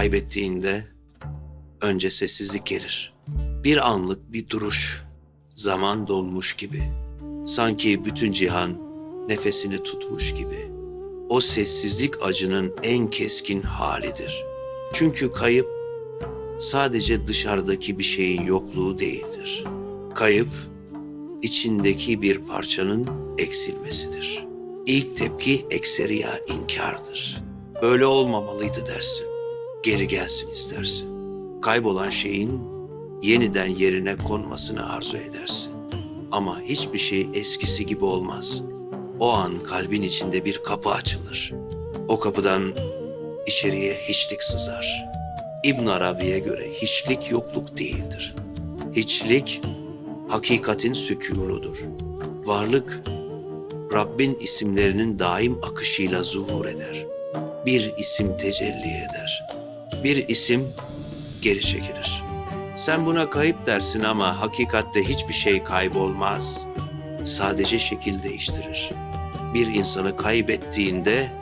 kaybettiğinde önce sessizlik gelir. Bir anlık bir duruş, zaman dolmuş gibi. Sanki bütün cihan nefesini tutmuş gibi. O sessizlik acının en keskin halidir. Çünkü kayıp sadece dışarıdaki bir şeyin yokluğu değildir. Kayıp içindeki bir parçanın eksilmesidir. İlk tepki ekseriya inkardır. Böyle olmamalıydı dersin. Geri gelsin istersin. Kaybolan şeyin yeniden yerine konmasını arzu edersin. Ama hiçbir şey eskisi gibi olmaz. O an kalbin içinde bir kapı açılır. O kapıdan içeriye hiçlik sızar. İbn Arabi'ye göre hiçlik yokluk değildir. Hiçlik hakikatin sükunudur. Varlık Rabbin isimlerinin daim akışıyla zuhur eder. Bir isim tecelli eder. Bir isim geri çekilir. Sen buna kayıp dersin ama hakikatte hiçbir şey kaybolmaz. Sadece şekil değiştirir. Bir insanı kaybettiğinde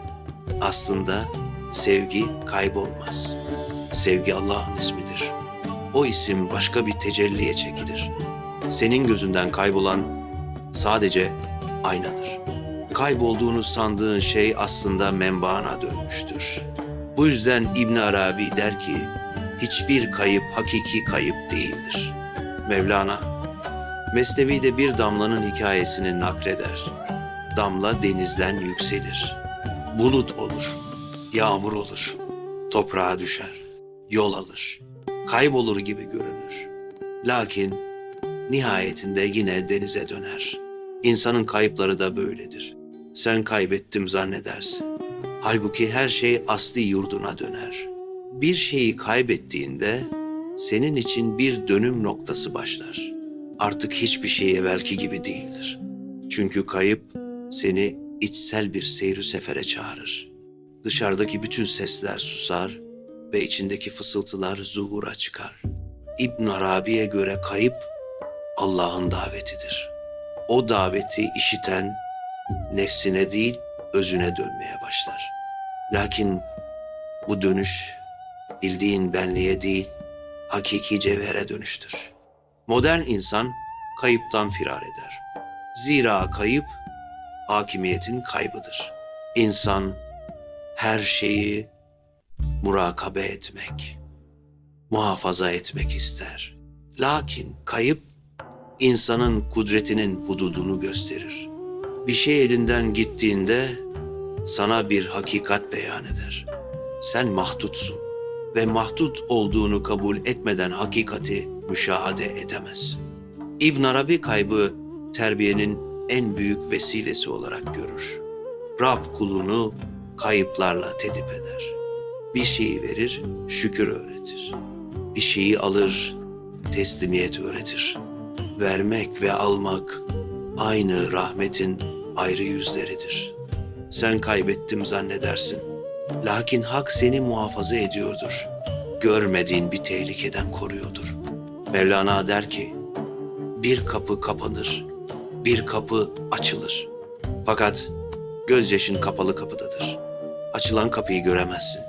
aslında sevgi kaybolmaz. Sevgi Allah'ın ismidir. O isim başka bir tecelliye çekilir. Senin gözünden kaybolan sadece aynadır. Kaybolduğunu sandığın şey aslında menbaana dönmüştür. Bu yüzden İbn Arabi der ki, hiçbir kayıp hakiki kayıp değildir. Mevlana, Mesnevi'de bir damlanın hikayesini nakleder. Damla denizden yükselir. Bulut olur, yağmur olur, toprağa düşer, yol alır, kaybolur gibi görünür. Lakin nihayetinde yine denize döner. İnsanın kayıpları da böyledir. Sen kaybettim zannedersin. Halbuki her şey asli yurduna döner. Bir şeyi kaybettiğinde senin için bir dönüm noktası başlar. Artık hiçbir şey evvelki gibi değildir. Çünkü kayıp seni içsel bir seyri sefere çağırır. Dışarıdaki bütün sesler susar ve içindeki fısıltılar zuhura çıkar. İbn Arabi'ye göre kayıp Allah'ın davetidir. O daveti işiten nefsine değil özüne dönmeye başlar. Lakin bu dönüş bildiğin benliğe değil hakiki cevhere dönüştür. Modern insan kayıptan firar eder. Zira kayıp hakimiyetin kaybıdır. İnsan her şeyi murakabe etmek, muhafaza etmek ister. Lakin kayıp insanın kudretinin hududunu gösterir. Bir şey elinden gittiğinde sana bir hakikat beyan eder. Sen mahdutsun ve mahdut olduğunu kabul etmeden hakikati müşahede edemezsin. İbn Arabi kaybı terbiyenin en büyük vesilesi olarak görür. Rab kulunu kayıplarla tedip eder. Bir şeyi verir, şükür öğretir. Bir şeyi alır, teslimiyet öğretir. Vermek ve almak aynı rahmetin ayrı yüzleridir. Sen kaybettim zannedersin. Lakin hak seni muhafaza ediyordur. Görmediğin bir tehlikeden koruyordur. Mevlana der ki, bir kapı kapanır, bir kapı açılır. Fakat gözyaşın kapalı kapıdadır. Açılan kapıyı göremezsin.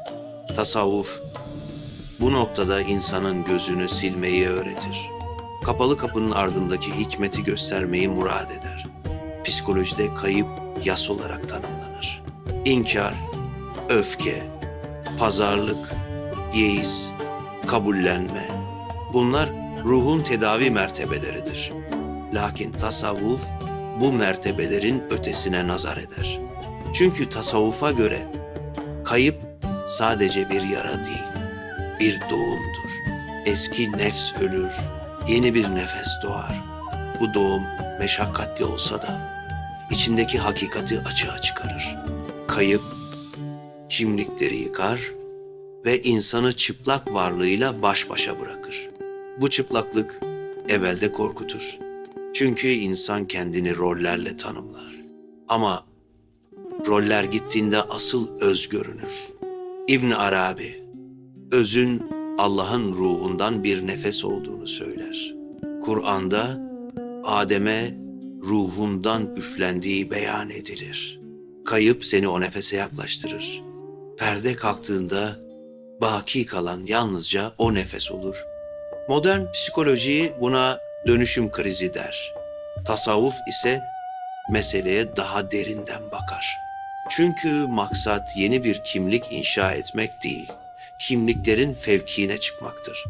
Tasavvuf bu noktada insanın gözünü silmeyi öğretir. Kapalı kapının ardındaki hikmeti göstermeyi murad eder. Psikolojide kayıp yas olarak tanımlanır. İnkar, öfke, pazarlık, yeis, kabullenme bunlar ruhun tedavi mertebeleridir. Lakin tasavvuf bu mertebelerin ötesine nazar eder. Çünkü tasavvufa göre kayıp sadece bir yara değil, bir doğumdur. Eski nefs ölür, yeni bir nefes doğar. Bu doğum meşakkatli olsa da içindeki hakikati açığa çıkarır. Kayıp kimlikleri yıkar ve insanı çıplak varlığıyla baş başa bırakır. Bu çıplaklık evvelde korkutur. Çünkü insan kendini rollerle tanımlar. Ama roller gittiğinde asıl öz görünür. İbn Arabi, özün Allah'ın ruhundan bir nefes olduğunu söyler. Kur'an'da Adem'e ruhundan üflendiği beyan edilir. Kayıp seni o nefese yaklaştırır. Perde kalktığında baki kalan yalnızca o nefes olur. Modern psikoloji buna dönüşüm krizi der. Tasavvuf ise meseleye daha derinden bakar. Çünkü maksat yeni bir kimlik inşa etmek değil, kimliklerin fevkine çıkmaktır.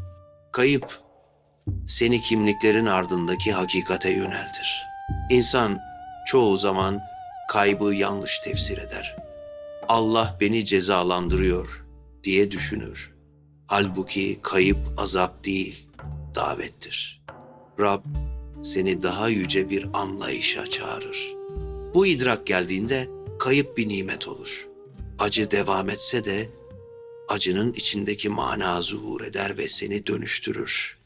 Kayıp seni kimliklerin ardındaki hakikate yöneltir. İnsan çoğu zaman kaybı yanlış tefsir eder. Allah beni cezalandırıyor diye düşünür. Halbuki kayıp azap değil, davettir. Rab seni daha yüce bir anlayışa çağırır. Bu idrak geldiğinde kayıp bir nimet olur. Acı devam etse de acının içindeki mana zuhur eder ve seni dönüştürür.